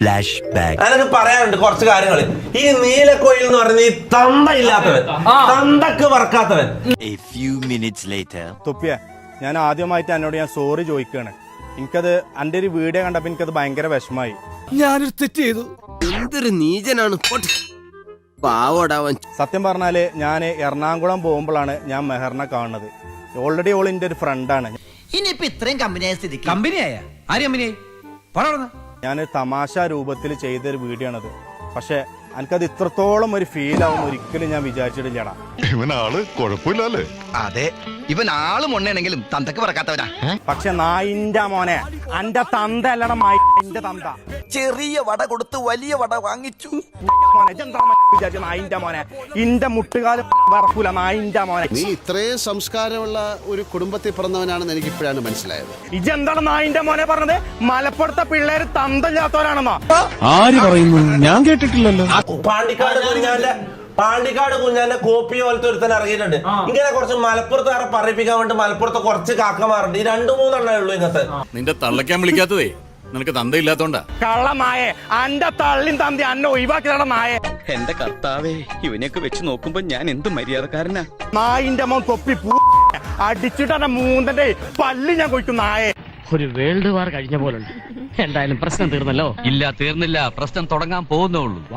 Flashback. അതൊക്കെ പറയാനുണ്ട് കുറച്ച് കാര്യങ്ങൾ ഈ നീലക്കോയിൽ എന്ന് പറഞ്ഞ ഈ തന്ത ഇല്ലാത്തവൻ തന്തക്ക് വർക്കാത്തവൻ A few minutes later. തൊപ്പിയ ഞാൻ ആദ്യമായിട്ട് എന്നോട് ഞാൻ സോറി ചോദിക്കുകയാണ്. എനിക്കത് എന്റെ ഒരു വീഡിയോ കണ്ടപ്പോൾ എനിക്കത് ഭയങ്കര വിഷമായി. ഞാനൊരു തെറ്റ് ചെയ്തു. എന്തൊരു നീചനാണ്. പാവോടാവൻ സത്യം പറഞ്ഞാൽ ഞാൻ എറണാകുളം പോകുമ്പോഴാണ് ഞാൻ മെഹറിനെ കാണുന്നത്. ഓൾറെഡി ഓൾ എന്റെ ഒരു ഫ്രണ്ടാണ് ഇനിയിപ്പോ ഇത്രയും കമ്പനിയായ സ്ഥിതി കമ്പനിയായ ആര് കമ്പനിയായി പണം ഞാൻ തമാശ രൂപത്തിൽ ചെയ്തൊരു വീഡിയോ ആണത് പക്ഷെ എനിക്കത് ഇത്രത്തോളം ഒരു ഫീൽ ആവും ഒരിക്കലും ഞാൻ വിചാരിച്ചിട്ടില്ലടാ. ഇവനാൾ കുഴപ്പമില്ലല്ലേ? അതെ ഇവൻ ആൾ മൊണ്ണയാണെങ്കിലും തന്തക്ക് പറക്കാത്തവനാ. പക്ഷെ നായിന്റെ മോനെ അന്റെ തന്ത അല്ലട മായി എന്റെ തന്ത. ചെറിയ വട കൊടുത്ത് വലിയ വട വാങ്ങിച്ചു. മോനെ ഇജ്ജെന്താ വിചാരിച്ച നായിന്റെ മോനെ. ഇന്റെ മുട്ടുകാലം വറക്കൂല നായിന്റെ മോനെ. നീ ഇത്രയും സംസ്കാരമുള്ള ഒരു കുടുംബത്തിൽ പിറന്നവനാണെന്ന് എനിക്ക് ഇപ്പോഴാണ് മനസ്സിലായത് ഇജെന്താണ് നായിന്റെ മോനെ പറഞ്ഞത്? മലപ്പുറത്തെ പിള്ളേര് തന്തല്ലാത്തവരാണെന്നോ? ആര് പറയുന്നു? ഞാൻ കേട്ടിട്ടില്ലല്ലോ. പാണ്ടിക്കാട് കുഞ്ഞാന്റെ പാണ്ടിക്കാട് കുഞ്ഞാന്റെ കോപ്പി പോലത്തെ ഒരുത്തൻ ഇറങ്ങിയിട്ടുണ്ട്. ഇങ്ങനെ കുറച്ച് മലപ്പുറത്തുകാരെ പറയിപ്പിക്കാൻ വേണ്ടി മലപ്പുറത്ത് കുറച്ച് കാക്കമാറുണ്ട് ഈ രണ്ടു മൂന്നെണ്ണേ ഉള്ളൂ ഇങ്ങനത്തെ നിന്റെ തള്ളക്കാൻ വിളിക്കാത്തതേ. നിനക്ക് തന്തയില്ലാത്തോണ്ടാ? കള്ള നായെ അന്റെ തള്ളിൻ തന്തി അന്നെ ഒഴിവാക്കിയതാണ് എന്റെ കർത്താവേ ഇവനെയൊക്കെ വെച്ച് നോക്കുമ്പോ ഞാൻ എന്ത് മര്യാദക്കാരനാ? നായിന്റെ മോൻ തൊപ്പി പൂ അടിച്ചിട്ട് മൂന്നന്റെ പല്ല് ഞാൻ കൊയ്ക്കും നായെ ഒരു വേൾഡ് വാർ കഴിഞ്ഞ പോലുണ്ട്. എന്തായാലും പ്രശ്നം തീർന്നല്ലോ? ഇല്ല തീർന്നില്ല. പ്രശ്നം തുടങ്ങാൻ പോകുന്നുള്ളൂ